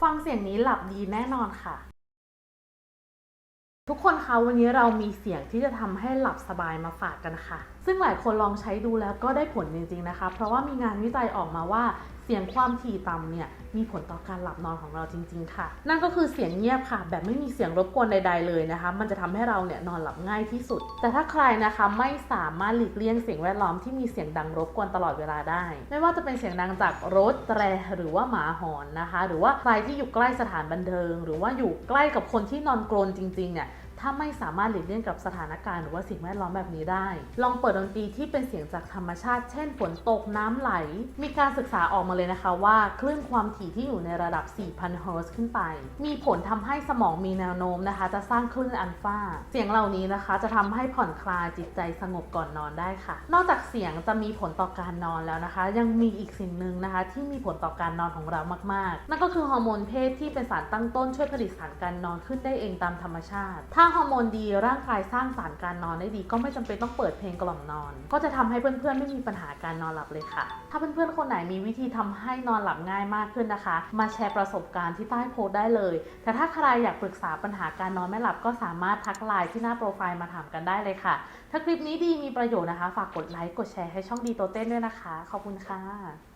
ฟังเสียงนี้หลับดีแน่นอนค่ะ ทุกคนคะวันนี้เรามีเสียงที่จะทำให้หลับสบายมาฝากกันค่ะ ซึ่งหลายคนลองใช้ดูแล้วก็ได้ผลจริงๆนะคะ เพราะว่ามีงานวิจัยออกมาว่า เสียงความถี่ต่ำเนี่ยมีผลต่อการหลับนอนของเราจริง ๆ ค่ะ นั่นก็คือเสียงเงียบค่ะ แบบไม่มีเสียงรบกวนใด ๆ เลยนะคะ มันจะทำให้เราเนี่ยนอนหลับง่ายที่สุด แต่ถ้าใครนะคะไม่สามารถหลีกเลี่ยงเสียงแวดล้อมที่มีเสียงดังรบกวนตลอดเวลาได้ ไม่ว่าจะเป็นเสียงดังจากรถแตรหรือว่าหมาหอนนะคะ หรือว่าใครที่อยู่ใกล้สถานบันเทิง หรือว่าอยู่ใกล้กับคนที่นอนกรนจริงๆเนี่ย ถ้าไม่สามารถหลีกเลี่ยงกับสถานการณ์หรือว่าสิ่งแวดล้อมแบบนี้ได้ ลองเปิดดนตรีที่เป็นเสียงจากธรรมชาติ เช่นฝนตกน้ำไหล มีการศึกษาออกมาเลยนะคะว่าคลื่นความถี่ที่อยู่ในระดับ 4,000 เฮิร์ตซ์ขึ้นไป มีผลทำให้สมองมีแนวโน้มนะคะ จะสร้างคลื่นอัลฟาเสียงเหล่านี้นะคะ จะทำให้ผ่อนคลายจิตใจสงบก่อนนอนได้ค่ะ นอกจากเสียงจะมีผลต่อการนอนแล้วนะคะ ยังมีอีกสิ่งหนึ่งนะคะ ที่มีผลต่อการนอนของเรามาก ๆ นั่นก็คือฮอร์โมนเพศที่เป็นสารตั้งต้นช่วยผลิตสารการนอนขึ้นได้เองตามธรรมชาติถ้าฮอร์โมนดี ร่างกายสร้างสารการนอนได้ดี ก็ไม่จำเป็นต้องเปิดเพลงกล่อมนอน ก็จะทำให้เพื่อนๆไม่มีปัญหาการนอนหลับเลยค่ะ ถ้าเพื่อนๆคนไหนมีวิธีทำให้นอนหลับง่ายมากขึ้นนะคะ มาแชร์ประสบการณ์ที่ใต้โพสต์ได้เลย แต่ถ้าใครอยากปรึกษาปัญหาการนอนไม่หลับก็สามารถทักไลน์ที่หน้าโปรไฟล์มาถามกันได้เลยค่ะ ถ้าคลิปนี้ดีมีประโยชน์นะคะ ฝากกดไลค์กดแชร์ให้ช่องดีโตเต้นด้วยนะคะ ขอบคุณค่ะ